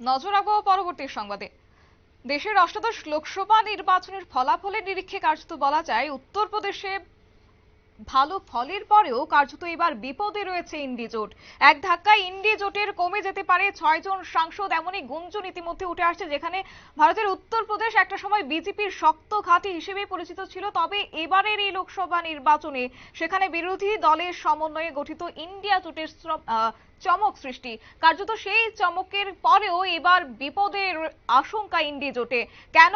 নজর রাখব পরবর্তী সংবাদে। দেশের অষ্টাদশ লোকসভা নির্বাচনের ফলাফলের নিরীক্ষে কার্যত বলা যায় উত্তরপ্রদেশে ভালো ফলের পরেও কার্যত এবার বিপদে রয়েছে ইন্ডি জোট। এক ধাক্কায় ইন্ডি জোটের কমে যেতে পারে ছয় জন সাংসদ এমনই গুঞ্জন ইতিমধ্যে উঠে আসছে, যেখানে ভারতের উত্তরপ্রদেশ একটা সময় বিজেপির শক্ত ঘাঁটি হিসেবে পরিচিত ছিল, তবে এবারের এই লোকসভা নির্বাচনে সেখানে বিরোধী দলের সমন্বয়ে গঠিত ইন্ডিয়া জোটের চমক সৃষ্টি। কার্যত সেই চমকের পরেও এবার বিপদের আশঙ্কা ইন্ডি জোটে। কেন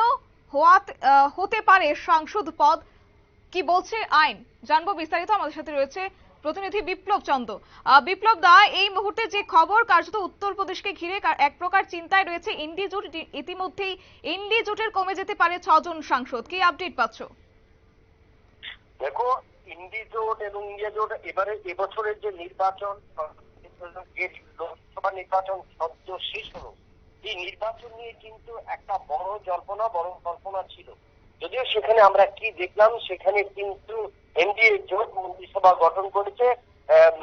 হওয়াত হতে পারে সাংসদ পদ? কি বলছে আইন? জানব বিস্তারিত। আমাদের সাথে রয়েছে প্রতিনিধি বিপ্লব চন্দ। বিপ্লব দা, এই মুহূর্তে যে খবর, কার্যত উত্তরপ্রদেশকে ঘিরে এক প্রকার চিন্তায় রয়েছে ইন্ডি জোট। ইতি- ইতিমধ্যেই ইন্ডি জোটের কমে যেতে পারে ছজন সাংসদ। কি আপডেট পাচ্ছ? দেখো, ইন্ডি জোট এবং ইন্ডিয়া জোট এবারে এবছরের যে নির্বাচন, লোকসভা নির্বাচন সদ্য শেষ হলো এই নির্বাচন নিয়ে কিন্তু একটা বড় জল্পনা, বড় কল্পনা ছিল। যদিও সেখানে আমরা কি দেখলাম, সেখানে কিন্তু এনডিএ জোট মন্ত্রিসভা গঠন করেছে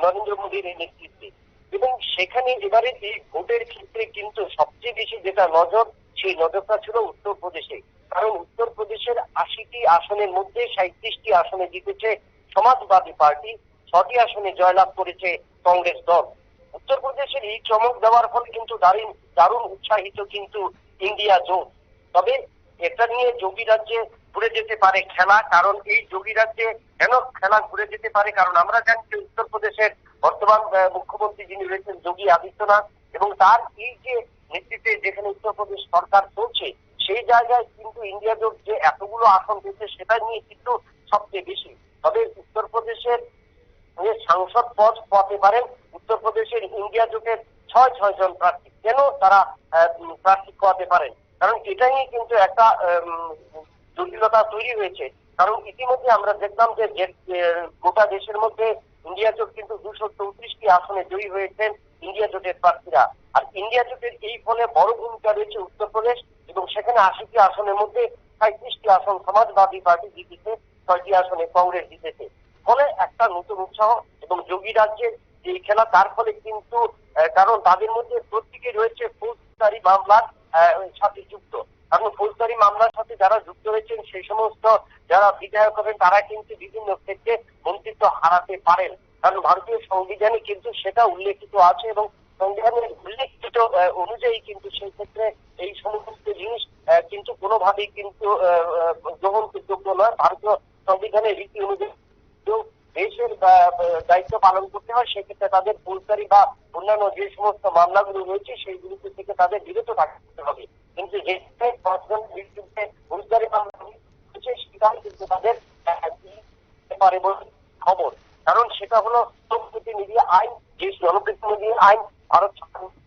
নরেন্দ্র মোদীর নেতৃত্বে। এবং সেখানে এবারে এই ভোটের ক্ষেত্রে কিন্তু সবচেয়ে বেশি যেটা নজর, সেই নজরটা ছিল উত্তরপ্রদেশে। কারণ উত্তরপ্রদেশের আশিটি আসনের মধ্যে সাঁত্রিশটি আসনে জিতেছে সমাজবাদী পার্টি, ছটি আসনে জয়লাভ করেছে কংগ্রেস দল। উত্তরপ্রদেশের এই চমক দেওয়ার ফলে কিন্তু দারুণ দারুণ উৎসাহিত কিন্তু ইন্ডিয়া জোট। তবে এটা নিয়ে যোগী রাজ্যে ঘুরে যেতে পারে খেলা, কারণ এই যোগী রাজ্যে কেন খেলা ঘুরে যেতে পারে? কারণ আমরা জানি যে উত্তরপ্রদেশের বর্তমান মুখ্যমন্ত্রী যিনি রয়েছেন যোগী আদিত্যনাথ এবং তার এই যে নেতৃত্বে যেখানে উত্তরপ্রদেশ সরকার চলছে, সেই জায়গায় কিন্তু ইন্ডিয়া জোট যে এতগুলো আসন পেয়েছে, সেটা নিয়ে কিন্তু সবচেয়ে বেশি। তবে উত্তরপ্রদেশের যে সাংসদ পদ পাতে পারেন উত্তরপ্রদেশের ইন্ডিয়া জোটের ছয় ছয় জন প্রার্থী। কেন তারা প্রার্থী পাতে পারেন? কারণ এটা নিয়ে কিন্তু একটা জটিলতা তৈরি হয়েছে। কারণ ইতিমধ্যে আমরা দেখলাম যে গোটা দেশের মধ্যে ইন্ডিয়া জোট কিন্তু দুশো চৌত্রিশটি আসনে জয়ী হয়েছেন ইন্ডিয়া জোটের প্রার্থীরা। আর ইন্ডিয়া জোটের এই ফলে বড় ভূমিকা রয়েছে উত্তরপ্রদেশ এবং সেখানে আশিটি আসনের মধ্যে সাঁত্রিশটি আসন সমাজবাদী পার্টি জিতেছে, ছয়টি আসনে কংগ্রেস জিতেছে। ফলে একটা নতুন উৎসাহ এবং যোগী রাজ্যের যে খেলা, তার ফলে কিন্তু কারণ তাদের মধ্যে প্রত্যেকে রয়েছে ফৌজদারি মামলার সাথে যুক্ত। কারণ ফৌজদারি মামলার সাথে যারা যুক্ত রয়েছেন সেই সমস্ত যারা বিধায়ক হবেন, তারা কিন্তু বিভিন্ন ক্ষেত্রে মন্ত্রিত্ব হারাতে পারেন। কারণ ভারতীয় সংবিধানে কিন্তু সেটা উল্লেখিত আছে এবং সংবিধানের উল্লেখিত অনুযায়ী কিন্তু সেই ক্ষেত্রে এই সমস্ত জিনিস কিন্তু কোনোভাবেই কিন্তু গ্রহণযোগ্য নয়। ভারতীয় সংবিধানের রীতি অনুযায়ী দেশের দায়িত্ব পালন করতে হয়। সেক্ষেত্রে তাদের ফৌজদারি বা অন্যান্য যে সমস্ত মামলাগুলো রয়েছে সেইগুলিতে থেকে তাদের বিরত থাকতে হবে কিন্তু যে পাঁচজনের বিরুদ্ধে ফৌজদারি মামলা রয়েছে সেটাও কিন্তু তাদের আহ, দিতে পারে বলে খবর কারণ সেটা হলো জনপ্রতিনিধি আইন যে জনপ্রতিনিধি আইন ভারত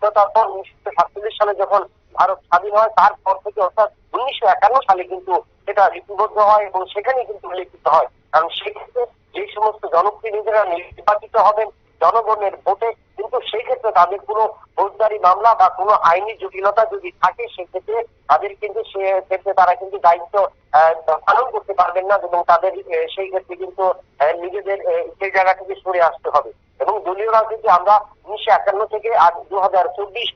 স্বাধীনতার তারপর উনিশশো সাতচল্লিশ সালে যখন ভারত স্বাধীন হয়, তারপর থেকে অর্থাৎ উনিশশো একান্ন সালে কিন্তু সেটা লিপিবদ্ধ হয় এবং সেখানে কিন্তু উল্লেখিত হয়। কারণ সেক্ষেত্রে যে সমস্ত জনপ্রতিনিধিরা নির্বাচিত হবেন, জনগণের ভোটে, কিন্তু সেই ক্ষেত্রে তাদের কোনো ফৌজদারি মামলা বা কোনো আইনি জটিলতা যদি থাকে, সেক্ষেত্রে তাদের কিন্তু সে ক্ষেত্রে তারা কিন্তু দায়িত্ব পালন করতে পারবেন না এবং তাদের সেই ক্ষেত্রে কিন্তু নিজেদের সেই জায়গা থেকে সরে আসতে হবে। এবং দলীয় রাজনীতি আমরা উনিশশো একান্ন থেকে আজ দু হাজার চব্বিশ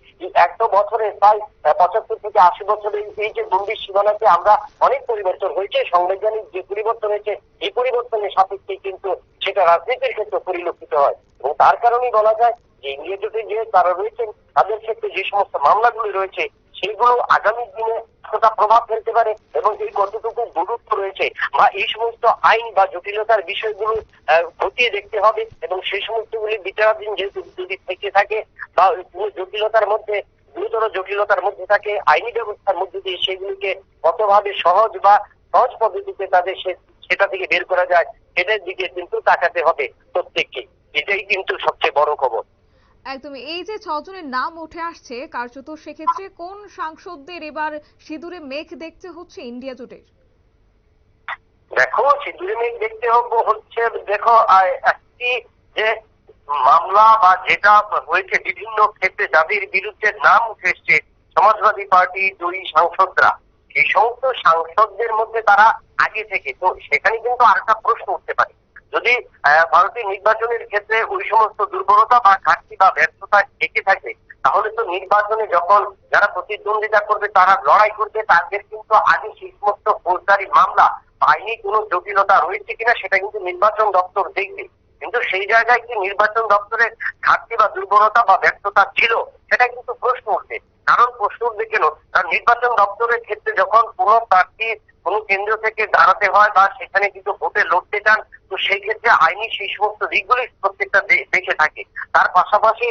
একশো বছরে প্রায় পঁচাত্তর থেকে আশি বছরের এই যে গম্ভীর সীমানাতে আমরা অনেক পরিবর্তন হয়েছে, সংবিধানিক যে পরিবর্তন হয়েছে, এই পরিবর্তনের সাপেক্ষে কিন্তু সেটা রাজনীতির ক্ষেত্রে পরিলক্ষিত হয়। এবং তার কারণেই বলা যায় যে ইন্ডিয়া জোটে যে তারা রয়েছেন, তাদের ক্ষেত্রে যে সমস্ত মামলাগুলি রয়েছে সেগুলো আগামী দিনে কতটা প্রভাব ফেলতে পারে এবং এই কতটুকু গুরুত্ব রয়েছে বা এই সমস্ত আইন বা জটিলতার বিষয়গুলো খতিয়ে দেখতে হবে এবং সেই সমস্তগুলি বিচারাধীন যেহেতু যদি থেকে থাকে বা কোনো জটিলতার মধ্যে, গুরুতর জটিলতার মধ্যে থাকে, আইনি ব্যবস্থার মধ্যে দিয়ে সেগুলিকে কতভাবে সহজ বা সহজ পদ্ধতিতে তাদের সেটা থেকে বের করা যায়, সেটার দিকে কিন্তু তাকাতে হবে প্রত্যেককে এটাই কিন্তু সবচেয়ে বড় খবর। একদমই। এই যে ছজনের নাম উঠে আসছে, কার্যত সেক্ষেত্রে কোন সাংসদদের এবার সিঁদুরে মেঘ দেখতে হচ্ছে ইন্ডিয়া জোটের? দেখো, সিঁদুরে মেঘ দেখতে হচ্ছে, দেখো একটি যে মামলা বা যেটা হয়েছে বিভিন্ন ক্ষেত্রে যাদের বিরুদ্ধে নাম উঠে এসছে, সমাজবাদী পার্টি জয়ী সাংসদরা এই সমস্ত সাংসদদের মধ্যে তারা আগে থেকে, তো সেখানে কিন্তু আরেকটা প্রশ্ন উঠতে পারে। যদি ভারতের নির্বাচনের ক্ষেত্রে ওই সমস্ত দুর্বলতা বা ঘাটতি বা ব্যর্থতা থেকে থাকে, তাহলে তো নির্বাচনে যখন যারা প্রতিদ্বন্দ্বিতা করবে, তারা লড়াই করবে, তাদের কিন্তু আগে সেই সমস্ত ফৌজদারি মামলা আইনি কোনো জটিলতা রয়েছে কিনা সেটা কিন্তু নির্বাচন দপ্তর দেখবে। কিন্তু সেই জায়গায় কি নির্বাচন দপ্তরের ঘাটতি বা দুর্বলতা বা ব্যর্থতা ছিল, সেটা কিন্তু প্রশ্ন উঠবে কারণ প্রশ্ন উঠবে কেন? নির্বাচন দপ্তরের ক্ষেত্রে যখন কোনো প্রার্থী কোনো কেন্দ্র থেকে দাঁড়াতে হয় বা সেখানে কিন্তু ভোটে লড়তে চান, তো সেই ক্ষেত্রে আইনি সেই সমস্ত দিকগুলি প্রত্যেকটা দেখে থাকে। তার পাশাপাশি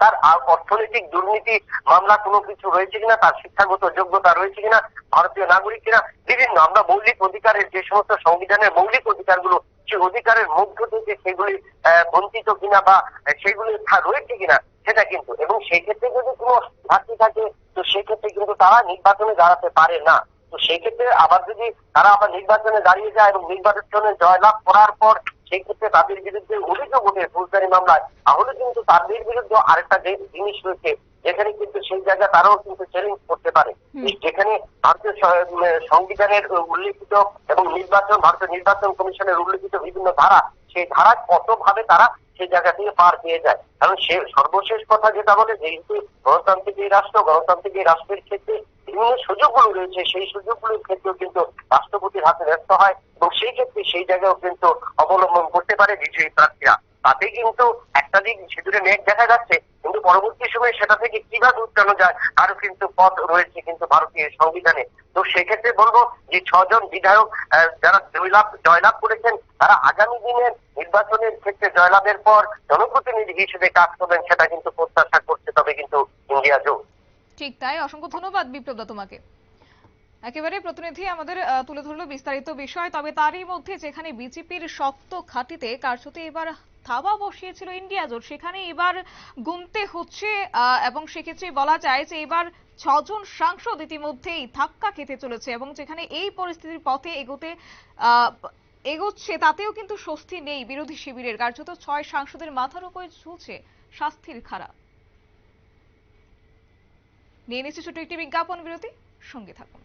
তার অর্থনৈতিক দুর্নীতি মামলা কোনো কিছু রয়েছে কিনা, তার শিক্ষাগত যোগ্যতা রয়েছে কিনা, ভারতীয় নাগরিক কিনা, বিভিন্ন আমরা মৌলিক অধিকারের যে সমস্ত সংবিধানের মৌলিক অধিকারগুলো, সেই অধিকারের মধ্য থেকে সেগুলি বঞ্চিত কিনা বা সেগুলি রয়েছে কিনা, সেটা কিন্তু। এবং সেই ক্ষেত্রে যদি কোনো ঘাটতি থাকে সেক্ষেত্রে কিন্তু তারা নির্বাচনে দাঁড়াতে পারে না। তো সেই ক্ষেত্রে আবার যদি তারা আবার নির্বাচনে দাঁড়িয়ে যায় এবং নির্বাচনে জয়লাভ করার পর সেই ক্ষেত্রে তাদের বিরুদ্ধে অভিযোগ ওঠে ফৌজদারি মামলায় তাহলে কিন্তু তাদের বিরুদ্ধে আরেকটা যে জিনিস রয়েছে যেখানে কিন্তু সেই জায়গা তারাও কিন্তু চ্যালেঞ্জ করতে পারে। যেখানে ভারতীয় সংবিধানের উল্লেখিত এবং নির্বাচন ভারতীয় নির্বাচন কমিশনের উল্লেখিত বিভিন্ন ধারা সেই ধারা কতভাবে তারা সেই জায়গা থেকে পার পেয়ে যায়? কারণ সে সর্বশেষ কথা যেটা বলে যেহেতু গণতান্ত্রিক এই রাষ্ট্র, গণতান্ত্রিক এই রাষ্ট্রের ক্ষেত্রে বিভিন্ন সুযোগগুলো রয়েছে, সেই সুযোগগুলোর ক্ষেত্রেও কিন্তু রাষ্ট্রপতির হাতে ব্যস্ত হয় এবং সেই ক্ষেত্রে সেই জায়গাও কিন্তু অবলম্বন করতে পারে বিজয়ী প্রার্থীরা। তাতে কিন্তু একটা দিক সেদূরে মেঘ দেখা যাচ্ছে কিন্তু পরবর্তী সময়ে সেটা থেকে কীভাবে উত্তরানো যায় আরও কিন্তু পথ রয়েছে কিন্তু ভারতীয় সংবিধানে। তো সেক্ষেত্রে বলব যে ছজন বিধায়ক যারা জয়লাভ জয়লাভ করেছেন, তারা আগামী দিনের নির্বাচনের ক্ষেত্রে জয়লাভের পর জনপ্রতিনিধি হিসেবে কাজ করবেন সেটা কিন্তু প্রত্যাশা করছে তবে কিন্তু ইন্ডিয়া জোট। ঠিক তাই, অসংখ্য ধন্যবাদ বিপ্লবদা তোমাকে। একেবারে প্রতিনিধি আমাদের তুলে ধরলো বিস্তারিত বিষয়, তবে তারই মধ্যে যেখানে বিজেপির শক্ত ঘাটিতে কার্যত এবার থাবা বসিয়েছিল ইন্ডিয়া জোট। সেখানে এবার গুনতে হচ্ছে এবং সেক্ষেত্রে বলা যায় যে এবার ছজন সাংসদ ইতিমধ্যেই ধাক্কা খেতে চলেছে এবং যেখানে এই পরিস্থিতির পথে এগোতে এগোচ্ছে তাতেও কিন্তু স্বস্তি নেই বিরোধী শিবিরের। কার্যত ছয় সাংসদের মাথার উপরে ঝুলছে শাস্তির খাড়া। নিয়ে নিচ্ছে ছোট একটি বিজ্ঞাপন বিরতি, সঙ্গে থাকুন।